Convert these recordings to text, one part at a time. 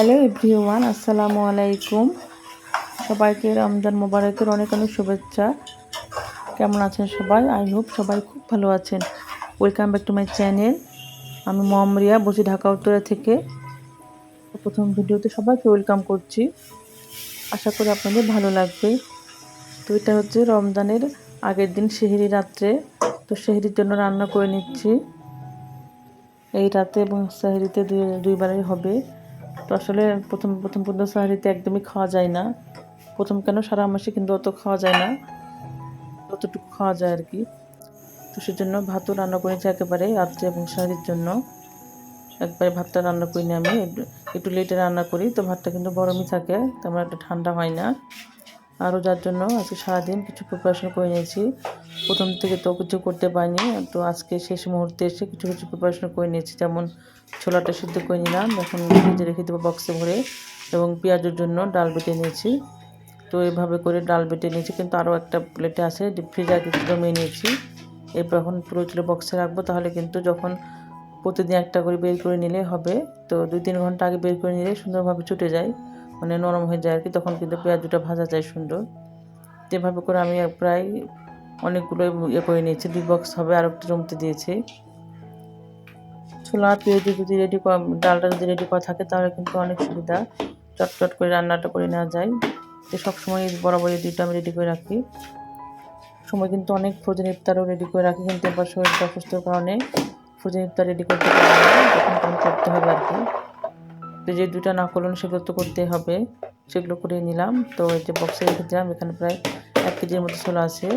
Hello everyone, আসসালামু আলাইকুম। সবাইকে রমজান মোবারকের অনেক অনেক শুভেচ্ছা। কেমন আছেন সবাই? আই হোপ সবাই খুব ভালো আছেন। Welcome back to my channel আমি মমরিয়া বসি ঢাকা, উত্তরা থেকে। প্রথম ভিডিওতে সবাইকে ওয়েলকাম করছি। আশা করি আপনাদের ভালো লাগবে। তো এটা হচ্ছে রমজানের আগের দিন সেহেরি রাত্রে। তো সেহেরির জন্য রান্না করে নিচ্ছি। এই রাতে এবং সাহেরিতে দুই দুইবারই হবে। তো আসলে প্রথম প্রথম পর্যন্ত সাহারিতে একদমই খাওয়া যায় না। প্রথম কেন? সারা মাসে কিন্তু অত খাওয়া যায় না। অতটুকু খাওয়া যায় আর কি। তো সেজন্য ভাতও রান্না করেছি একেবারে রাত্রে এবং সাহারির জন্য। একবারে ভাতটা রান্না করি না আমি। একটু লেটে রান্না করি। তো ভাতটা কিন্তু গরমই থাকে। তেমন একটা ঠান্ডা হয় না। আরও যার জন্য আজকে সারাদিন কিছু প্রিপারেশন করে নিয়েছি। প্রথম থেকে তো কিছু করতে পারিনি, তো আজকে শেষ মুহূর্তে এসে কিছু কিছু প্রিপারেশন করে নিয়েছি। যেমন ছোলাটা সিদ্ধ করে নিলাম, এখন ফ্রিজে রেখে দেবো বক্সে ভরে, এবং পেঁয়াজের জন্য ডাল বেটে নিয়েছি। তো এভাবে করে ডাল বেটে নিয়েছি, কিন্তু আরও একটা প্লেটে আছে ডিপ ফ্রিজে আগে জমিয়ে নিয়েছি। এরপর এখন পুরো চুলে বক্সে রাখব, তাহলে কিন্তু যখন প্রতিদিন একটা করে বের করে নিলে হবে। তো দুই তিন ঘণ্টা আগে বের করে নিলে সুন্দরভাবে ছুটে যায়। মানে নরম হয়ে যায় আর কি, তখন কিন্তু পেঁয়াজটা ভাজা যায় সুন্দর। যেভাবে করে আমি প্রায় অনেকগুলো ইয়ে করে নিয়েছি, দুই বক্স হবে আর একটা জমতে দিয়েছি। ছোলা, পেঁয়াজ যদি রেডি ডালটা যদি রেডি করা থাকে তাহলে কিন্তু অনেক সুবিধা। চটচট করে রান্নাটা করে নেওয়া যায়। তো সবসময় বরাবর এই দুইটা আমি রেডি করে রাখি। সময় কিন্তু অনেক ফ্রোজেন ইফতারও রেডি করে রাখি, কিন্তু এবার শরীরটা অসুস্থর কারণে ফ্রোজেন ইফতার রেডি করতে পারি না, তখন করতে হবে আর কি। তো যে দুটা না করলেন সেগুলো তো করতেই হবে। সেগুলো করে নিলাম। তো এই যে বক্সে রেখে দিলাম, এখানে প্রায় এক কেজির মতো ছোলা আছে।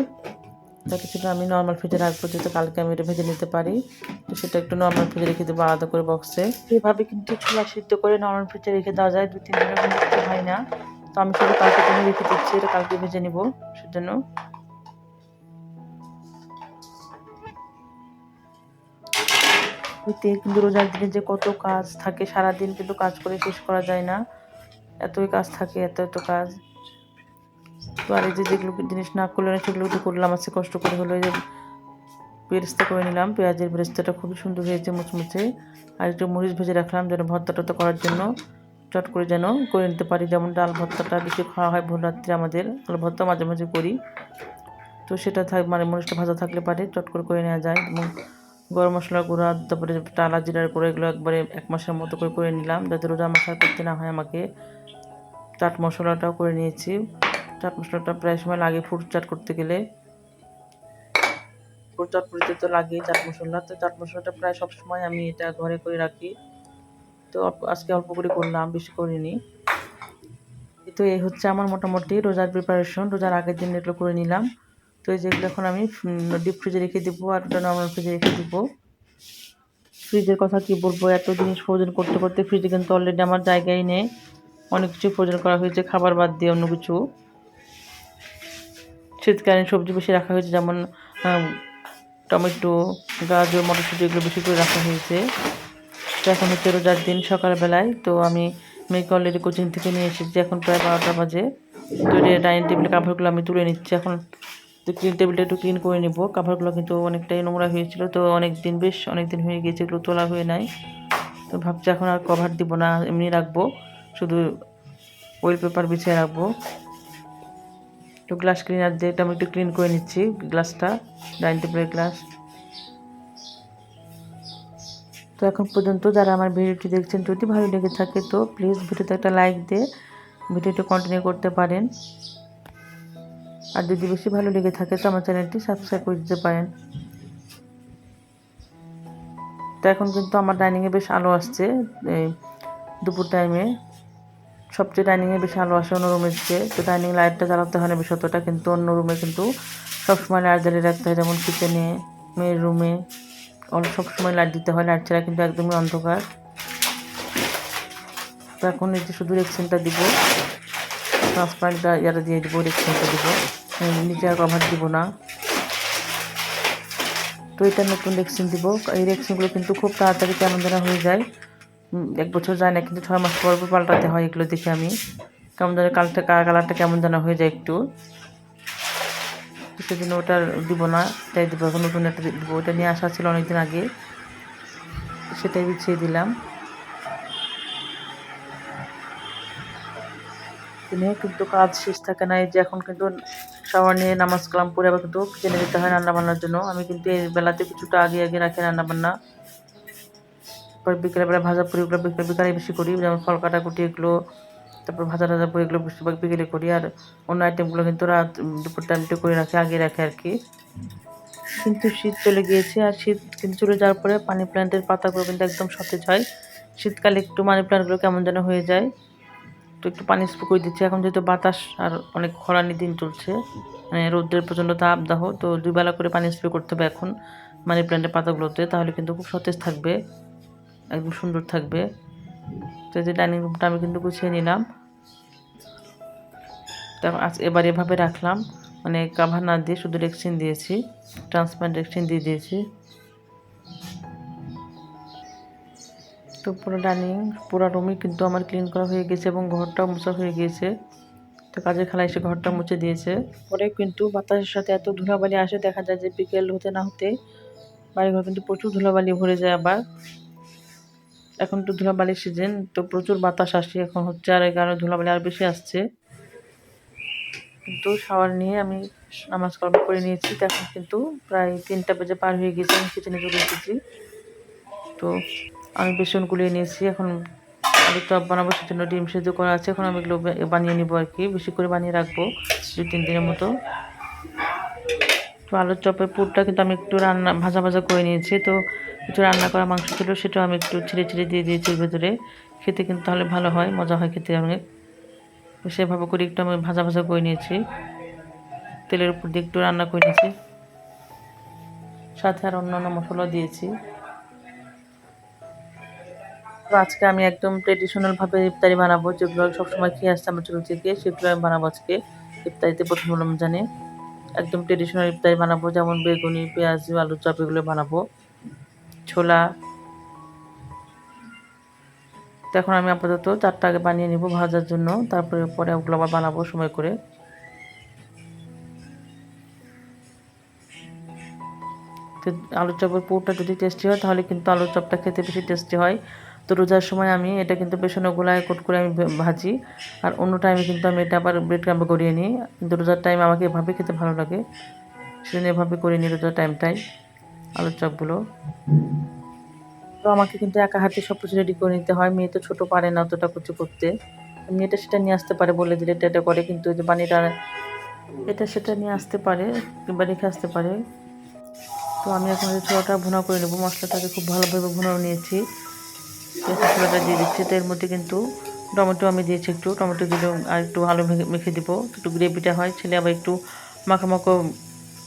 তা কিছুটা আমি নর্মাল ফ্রিজে রাখব, যেহেতু কালকে আমি এটা ভেজে নিতে পারি। তো সেটা একটু নর্মাল ফ্রিজে রেখে দেবো আলাদা করে বক্সে এভাবে কিন্তু ছোলা সিদ্ধ করে নর্মাল ফ্রিজে রেখে দেওয়া যায়। দু তিন দিনের হয় না। তো আমি শুধু কালকে রেখে দিচ্ছি, এটা কালকে ভেজে নিব সেজন্য। এতে কিন্তু রোজার দিনে যে কত কাজ থাকে, সারাদিন কিন্তু কাজ করে শেষ করা যায় না। এতই কাজ থাকে, এত এত কাজ। তো আর এই যে যেগুলো জিনিস না করলে না, সেগুলো তো করলাম আছে কষ্ট করে হলো যে বেরেস্তা করে নিলাম। পেঁয়াজের বেরেস্তাটা খুবই সুন্দর হয়েছে মুচমুচে। আর একটু মরিচ ভেজে রাখলাম যেন ভর্তা টর্তা করার জন্য। চট করে যেন করে নিতে পারি, যেমন ডাল ভর্তাটা বেশি খাওয়া হয় ভোর রাত্রে আমাদের ডাল ভর্তা মাঝে মাঝে করি। তো সেটা থাক মানে মরিচটা ভাজা থাকলে পারে, চট করে করে নেওয়া যায়। এবং গরম মশলা গুঁড়া, তারপরে টালা জিরার গুঁড়ো, এগুলো একবারে এক মাসের মতো করে করে নিলাম। যাতে রোজা মশলা করতে না হয় আমাকে। চাট মশলাটাও করে নিয়েছি। চাট মশলাটা প্রায় সময় লাগে ফুড চাট করতে গেলে। ফুড চাট করতে তো লাগে চাট মশলা। তো চাট মশলাটা প্রায় সব সময় আমি এটা ঘরে করে রাখি। তো আজকে অল্প করে করলাম, বেশি করিনি। তো এই হচ্ছে আমার মোটামুটি রোজার প্রিপারেশন রোজার আগের দিন এগুলো করে নিলাম। তো এই যেগুলো এখন আমি ডিপ ফ্রিজে রেখে দেবো আর নর্মাল ফ্রিজে রেখে দেবো। ফ্রিজের কথা কি বলব? এত জিনিস ফ্রোজেন করতে করতে ফ্রিজে কিন্তু অলরেডি আমার জায়গায় নেই। অনেক কিছু ফ্রোজেন করা হয়েছে, খাবার বাদ দিয়ে অন্য কিছু। শীতকালীন সবজি বেশি রাখা হয়েছে, যেমন টমেটো, গাজর, মটরশুঁটি এগুলো বেশি করে রাখা হয়েছে। এখন হচ্ছে রোজার দিন সকালবেলায়, তো আমি মেয়েকে অলরেডি কোচিং থেকে নিয়ে এসেছি, এখন প্রায় বারোটা বাজে। তো ডাইনিং টেবিলে কাপড়গুলো আমি তুলে নিচ্ছি, এখন তো ক্লিন টেবিলটা একটু ক্লিন করে নিব। কাভারগুলো কিন্তু অনেকটাই নোংরা হয়েছিল, তো অনেক দিন বেশ অনেক দিন হয়ে গিয়েছে, এগুলো তোলা হয়ে নাই। তো ভাবছি এখন আর কভার দিব না, এমনি রাখব। শুধু ওয়েল পেপার বিছিয়ে রাখব। তো গ্লাস ক্লিনার দিয়ে আমি একটু ক্লিন করে নিচ্ছি গ্লাসটা ডাইনিং টেবিলের গ্লাস তো এখন পর্যন্ত যারা আমার ভিডিওটি দেখছেন, যদি ভালো লেগে থাকে তো প্লিজ ভিডিওতে একটা লাইক দিয়ে, ভিডিওটি কন্টিনিউ করতে পারেন। আর যদি বেশি ভালো লেগে থাকে তো আমার চ্যানেলটি সাবস্ক্রাইব করে দিতে পারেন। তো এখন কিন্তু আমার ডাইনিংয়ে বেশ আলো আসছে দুপুর টাইমে সবচেয়ে ডাইনিংয়ে বেশি আলো আসে অন্য রুমের চেয়ে তো ডাইনিং লাইটটা জ্বালাতে হয় না বেশ অতটা, কিন্তু অন্য রুমে কিন্তু সবসময় লাইট জ্বালিয়ে রাখতে হয়, যেমন কিচেনে মেয়ের রুমে সবসময় লাইট দিতে হয় লাইট ছাড়া কিন্তু একদমই অন্ধকার। তো এখন এই যে শুধু রেকশনটা দিব। ট্রান্সপারেন্টটা ইয়াটা দিয়ে দিব রেকশনটা দিব। নিচে আর কভার দিব না। তো এটা নতুন রেকশন দিব। এই রেকশনগুলো কিন্তু খুব তাড়াতাড়ি কেমন যেন হয়ে যায়। এক বছর যায় না, কিন্তু ছয় মাস পর পাল্টাতে হয় এগুলো দেখে আমি। কেমন যেন কালারটা কালারটা কেমন যেন হয়ে যায় একটু। সেজন্য ওটা দিব না তাই দেবো। এখন নতুন একটা দিব। ওটা নিয়ে আসা ছিল অনেকদিন আগে। সেটাই বিছিয়ে দিলাম। দিনে কিন্তু কাজ শেষ থাকে না এই যে এখন কিন্তু শাওয়ার নিয়ে নামাজ কালাম পরে আবার কিন্তু কিচেনে যেতে হয় রান্না বান্নার জন্য। আমি কিন্তু এই বেলাতে কিছুটা আগে আগে রাখি রান্না বান্না তারপর বিকেলবেলা ভাজা পুরিগুলো বিকেল বিকালে বেশি করি, যেমন ফল কাটাকুটি এগুলো, তারপর ভাজা টাজা পুরি এগুলো বেশিরভাগ বিকেলে করি। আর অন্য আইটেমগুলো কিন্তু রাত দুপুর টাইমটা করে রাখি, আগে রাখে আর কি। কিন্তু শীত চলে গিয়েছে, আর শীত কিন্তু চলে যাওয়ার পরে পানি প্ল্যান্টের পাতাগুলো কিন্তু একদম সতেজ হয়। শীতকালে একটু মানি প্ল্যান্টগুলো কেমন যেন হয়ে যায়। তো একটু পানি স্প্রে করে দিচ্ছি। এখন যেহেতু বাতাস আর অনেক খরানি দিন চলছে মানে রোদ্রের প্রচণ্ড তাপ দাহ, তো দুই বেলা করে পানি স্প্রে করতে হবে এখন মানি প্ল্যান্টের পাতাগুলোতে, তাহলে কিন্তু খুব সতেজ থাকবে, একদম সুন্দর থাকবে। তো যে ডাইনিং রুমটা আমি কিন্তু গুছিয়ে নিলাম। তারপর আজ এবার এভাবে রাখলাম মানে কাভার না দিয়ে শুধু রেক্সিন দিয়েছি ট্রান্সপারেন্ট রেক্সিন দিয়ে দিয়েছি। তো পুরো ডাইনিং, পুরো রুমই কিন্তু আমার ক্লিন করা হয়ে গেছে এবং ঘরটাও মোছা হয়ে গিয়েছে তো কাজের খেলা এসে ঘরটা মুছে দিয়েছে। পরে কিন্তু বাতাসের সাথে এত ধুলাবালি আসে, দেখা যায় যে বিকেল হতে না হতে বাড়িঘর কিন্তু প্রচুর ধুলাবালি ভরে যায় আবার। এখন তো ধুলাবালির সিজন তো প্রচুর বাতাস আসে এখন হচ্ছে, আর এই কারণে ধুলাবালি আর বেশি আসছে। কিন্তু শাওয়ার নিয়ে আমি নামাজ কর্ম করে নিয়েছি, তো এখন কিন্তু প্রায় তিনটা বেজে পার হয়ে গেছে, আমি কিচেনে চলে এসেছি। তো আমি বেসন গুলিয়ে নিয়েছি, এখন আলু চপ বানাবো, সেজন্য ডিম সেদ্ধ করা আছে। এখন আমি এগুলো বানিয়ে নিবো আর কি, বেশি করে বানিয়ে রাখব দু তিন দিনের মতো। তো আলুর চপের পুরটা কিন্তু আমি একটু রান্না, ভাজা ভাজা করে নিয়েছি। তো কিছু রান্না করা মাংস ছিল, সেটাও আমি একটু ছিঁড়ে ছিঁড়ে দিয়ে দিয়েছি ভেতরে। খেতে কিন্তু তাহলে ভালো হয়, মজা হয় খেতে অনেক। তো সেভাবে করে একটু আমি ভাজা ভাজা করে নিয়েছি। তেলের উপর দিয়ে একটু রান্না করে নিয়েছি। সাথে আর অন্য অন্য মশলা দিয়েছি। তো আজকে আমি একদম ট্রেডিশনাল ভাবে ইফতারি বানাবো, যেগুলো সবসময় খেয়ে আসছে আমার ছোটো থেকে সেগুলো আমি বানাবো আজকে ইফতারিতে প্রথম রমজানে। একদম ট্রেডিশনাল ইফতারি বানাবো, যেমন বেগুনি, পেঁয়াজ, আলু চপ, এগুলো বানাবো। ছোলা। তো এখন আমি আপাতত চারটা আগে বানিয়ে নিব ভাজার জন্য, তারপরে পরে ওগুলো আবার বানাবো সময় করে। তো আলুর চপের পুরটা যদি টেস্টি হয়, তাহলে কিন্তু আলুর চপটা খেতে বেশি টেস্টি হয়। তো রোজার সময় আমি এটা কিন্তু পেছনে গোলায় কোট করে আমি ভাজি। আর অন্য টাইমে কিন্তু আমি এটা আবার ব্রেড ক্রাম্বে করিয়ে নিই। কিন্তু রোজার টাইম আমাকে এভাবে খেতে ভালো লাগে। সেজন্য এভাবে করে নিই রোজার টাইমটাই আলুর চপগুলো। তো আমাকে কিন্তু একা হাতে সব কিছু রেডি করে নিতে হয়। মেয়ে তো ছোটো, পারে না অতটা কিছু করতে। মেয়েটা সেটা নিয়ে আসতে পারে বলে দিলে এটা এটা করে। কিন্তু যে বানিটা, এটা সেটা নিয়ে আসতে পারে, কিংবা রেখে আসতে পারে। তো আমি এখন ছোলাটা ভুনা করে নেব, মশলাটাকে খুব ভালোভাবে ভুনাও নিয়েছি। এখন দিয়ে দিচ্ছি। তো এর মধ্যে কিন্তু টমেটো আমি দিয়েছি একটু। টমেটো দিলে আর একটু আলু মেখে দিব। একটু গ্রেভিটা হয়, ছেলে আবার একটু মাখা মাখো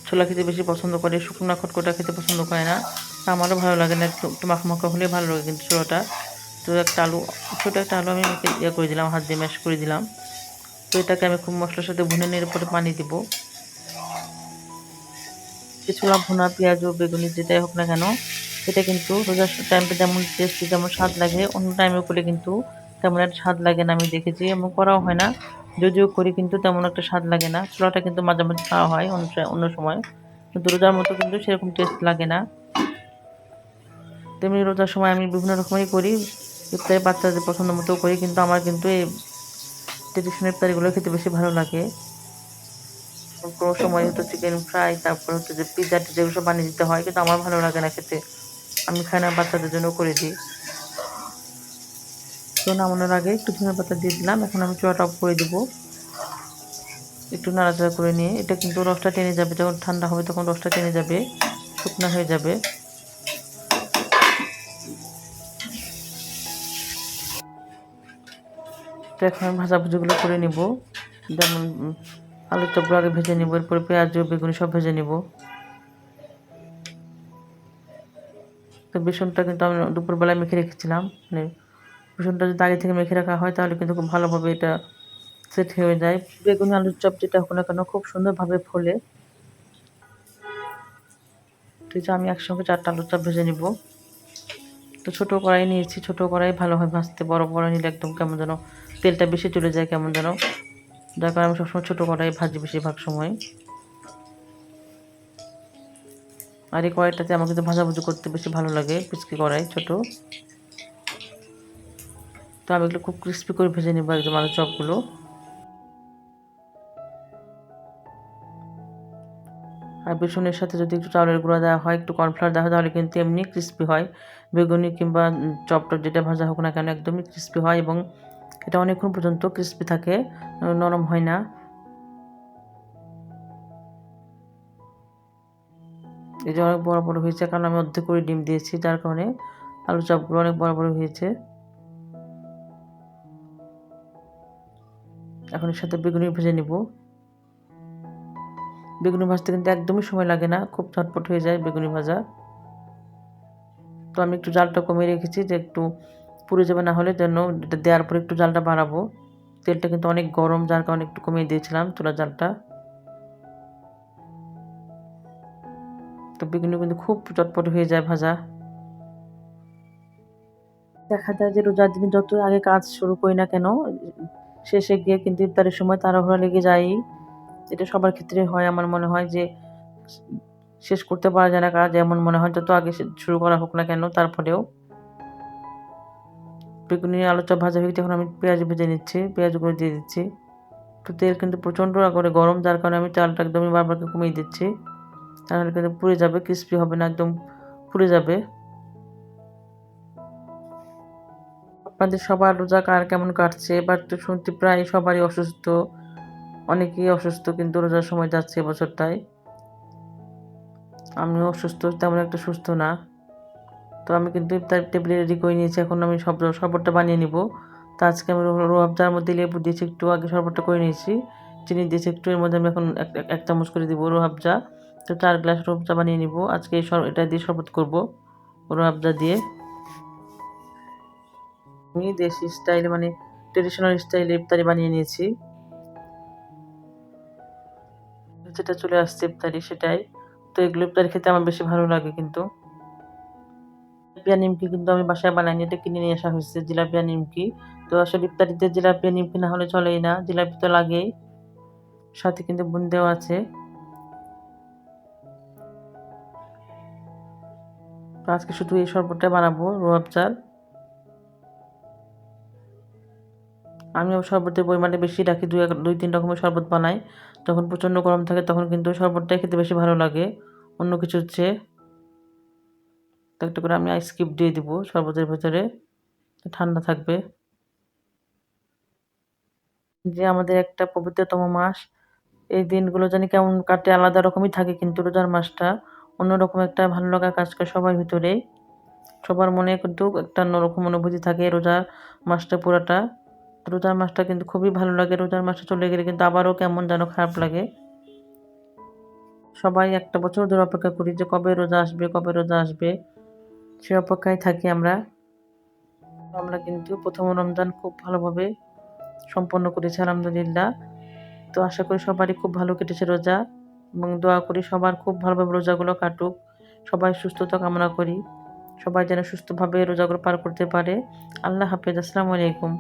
ছোলা খেতে বেশি পছন্দ করে, শুকনো খটকটা খেতে পছন্দ করে না। তা আমারও ভালো লাগে না একটু মাখা মাখা হলে ভালো লাগে কিন্তু ছোলাটা। তো একটা আলু ছোটো একটা আলু আমি ইয়ে করে দিলাম, হাত দিয়ে ম্যাশ করে দিলাম। তো এটাকে আমি খুব মশলার সাথে ভুনে নিয়ে পরে পানি দিব। ছোলা ভুনা পেঁয়াজ ও বেগুনি যেটাই হোক না কেন, এটা কিন্তু রোজার টাইমটা যেমন টেস্টি যেমন স্বাদ লাগে, অন্য টাইমে করলে কিন্তু তেমন একটা স্বাদ লাগে না, আমি দেখেছি এবং করাও হয় না। যদিও করি কিন্তু তেমন একটা স্বাদ লাগে না। ছোলাটা কিন্তু মাঝে মাঝে খাওয়া হয় অন্য অন্য সময়। কিন্তু রোজার মতো কিন্তু সেরকম টেস্ট লাগে না। তেমনি রোজার সময় আমি বিভিন্ন রকমেরই করি। ইফতারি বাচ্চাদের পছন্দ মতো করি, কিন্তু আমার কিন্তু এই ট্রেডিশনাল ইফতারিগুলো খেতে বেশি ভালো লাগে। সময় হতো চিকেন ফ্রাই তারপর হচ্ছে যে পিৎজা টিজা এগুলো বানিয়ে দিতে হয়, কিন্তু আমার ভালো লাগে না খেতে। আমি খাই না বাচ্চাদের জন্য করে দিই। তো নামানোর আগে একটু ধনে পাতা দিয়ে দিলাম, এখন আমি চুয়াটা অফ করে দেবো। একটু নাড়াচাড়া করে নিয়ে, এটা কিন্তু রসটা টেনে যাবে, যখন ঠান্ডা হবে তখন রসটা টেনে যাবে, শুকনা হয়ে যাবে। তো এখন ভাজাভুজিগুলো করে নিব। যেমন আলুর চপগুলো আগে ভেজে নিব, এরপরে পেঁয়াজ ও বেগুনি সব ভেজে নিব। তো বেসনটা কিন্তু আমি দুপুরবেলায় মেখে রেখেছিলাম। মানে বেসনটা যদি আগে থেকে মেখে রাখা হয়, তাহলে কিন্তু খুব ভালোভাবে এটা সেট হয়ে যায়। বেগুনি, আলুর চপ যেটা হোক না কেন, খুব সুন্দরভাবে ফোলে। তো আমি একসঙ্গে চারটা আলুর চপ ভেজে নিব। তো ছোটো কড়াই নিয়েছি, ছোটো কড়াই ভালো হয় ভাজতে, বড় কড়াই নিলে একদম কেমন যেন তেলটা বেশি চলে যায়, কেমন যেন। যার কারণে আমি সবসময় ছোটো কড়াই ভাজি বেশিরভাগ সময়। আর এই কড়াইটাতে আমার কিন্তু ভাজাভুজি করতে বেশি ভালো লাগে পিচকি কড়াই, ছোট। তো আমি এগুলো খুব ক্রিস্পি করে ভেজে নেব একদম আলু চপগুলো। আর বেসনের সাথে যদি একটু চাউলের গুঁড়া দেওয়া হয়, একটু কর্নফ্লাওয়ার দেওয়া হয়, তাহলে কিন্তু এমনি ক্রিস্পি হয়। বেগুনি কিংবা চপটপ যেটা ভাজা হোক না কেন, একদমই ক্রিস্পি হয় এবং এটা অনেকক্ষণ পর্যন্ত ক্রিস্পি থাকে, নরম হয় না। এই যে অনেক বড় বড় হয়েছে, কারণ আমি অর্ধেক করে ডিম দিয়েছি, যার কারণে আলু চপগুলো অনেক বড় বড় হয়েছে। এখন এর সাথে বেগুনি ভেজে নিব। বেগুনি ভাজতে কিন্তু একদমই সময় লাগে না, খুব ঝটপট হয়ে যায় বেগুনি ভাজা। তো আমি একটু জালটা কমিয়ে রেখেছি যে একটু পুড়ে যাবে, না হলে যেন এটা দেওয়ার পরে একটু জালটা বাড়াবো। তেলটা কিন্তু অনেক গরম, যার কারণে একটু কমিয়ে দিয়েছিলাম চুলার জালটা। তো বেগুনি কিন্তু খুব চটপট হয়ে যায় ভাজা। দেখা যায় যে রোজার দিনে যত আগে কাজ শুরু করি না কেন, শেষে গিয়ে কিন্তু ইফতারের সময় তাড়াহুড়া লেগে যায় এটা সবার ক্ষেত্রে হয়, আমার মনে হয় যে শেষ করতে পারা যায় না কাজ এমন মনে হয় যত আগে শুরু করা হোক না কেন, তারপরেও। বেগুনি আলু চপ ভাজা হয়ে এখন আমি পেঁয়াজ ভেজে নিচ্ছি, পেঁয়াজ করে দিয়ে দিচ্ছি। তো তেল কিন্তু প্রচণ্ড করে গরম, যার কারণে আমি চালটা একদমই বারবার কমিয়ে দিচ্ছি। তাহলে কিন্তু পুড়ে যাবে ক্রিস্পি হবে না, একদম পুড়ে যাবে। আপনাদের সবার রোজা কার কেমন কাটছে, এবার তো শুনছি প্রায় সবারই অসুস্থ। অনেকেই অসুস্থ কিন্তু রোজার সময় যাচ্ছে এবছরটায় আমিও অসুস্থ, তেমন একটা সুস্থ না। তো আমি কিন্তু ইফতার টেবিলে রেডি করে নিয়েছি। এখন আমি সব শরবতটা বানিয়ে নিব। তো আজকে আমি রোহাবজার মধ্যে লেবু দিয়েছি, একটু আগে শরবতটা করে নিয়েছি। চিনি দিয়েছি একটু, এর মধ্যে আমি এখন এক চামচ করে দিব রোহাবজা তো চার গ্লাস রোহাবজা বানিয়ে নিব। আজকে এই এটা দিয়ে শরবত করব রোহাবজা দিয়ে। আমি দেশি স্টাইলে মানে ট্রেডিশনাল স্টাইলে ইফতারি বানিয়ে নিয়েছি। যেটা চলে আসছে ইফতারি সেটাই। তো এগুলো ইফতারি খেতে আমার বেশি ভালো লাগে কিন্তু। জিলাপিয়া নিমকি কিন্তু আমি বাসায় বানাইনি, এটা কিনে নিয়ে আসা হয়েছে জিলাপিয়া নিমকি। তো আসলে ইফতারিতে জিলাপিয়া নিমকি না হলে চলেই না, জিলাপি তো লাগেই। সাথে কিন্তু বুন্দেও আছে। আজকে শুধু এই শরবতটা বানাবো চাল। আমি শরবতের পরিমাণটা বেশি রাখি, দুই দুই তিন রকমের শরবত বানাই। যখন প্রচণ্ড গরম থাকে তখন কিন্তু শরবতটাই খেতে বেশি ভালো লাগে। অন্য কিছু চেয়ে তো একটা করে আমি আইস কিউব দিয়ে দিব, শরবতের ভেতরে। ঠান্ডা থাকবে। যে আমাদের একটা পবিত্রতম মাস, এই দিনগুলো জানি কেমন কাটে, আলাদা রকমই থাকে কিন্তু রোজার মাসটা। অন্যরকম একটা ভালো লাগা কাজ করে সবার ভিতরে। সবার মনে কিন্তু একটা অন্যরকম অনুভূতি থাকে রোজার মাসটা পুরাটা। রোজার মাসটা কিন্তু খুবই ভালো লাগে, রোজার মাসটা চলে গেলে কিন্তু আবারও কেমন যেন খারাপ লাগে। সবাই একটা বছর ধরে অপেক্ষা করি যে কবে রোজা আসবে, কবে রোজা আসবে। সে অপেক্ষায় থাকি আমরা। আমরা কিন্তু প্রথম রমজান খুব ভালোভাবে সম্পন্ন করেছি, আলহামদুলিল্লাহ। তো আশা করি সবারই খুব ভালো কেটেছে রোজা এবং দোয়া করি সবার খুব ভালোভাবে রোজাগুলো কাটুক। সবাই সুস্থতা কামনা করি। সবাই যেন সুস্থভাবে রোজাগুলো পার করতে পারে। আল্লাহ হাফেজ, আসসালামু আলাইকুম।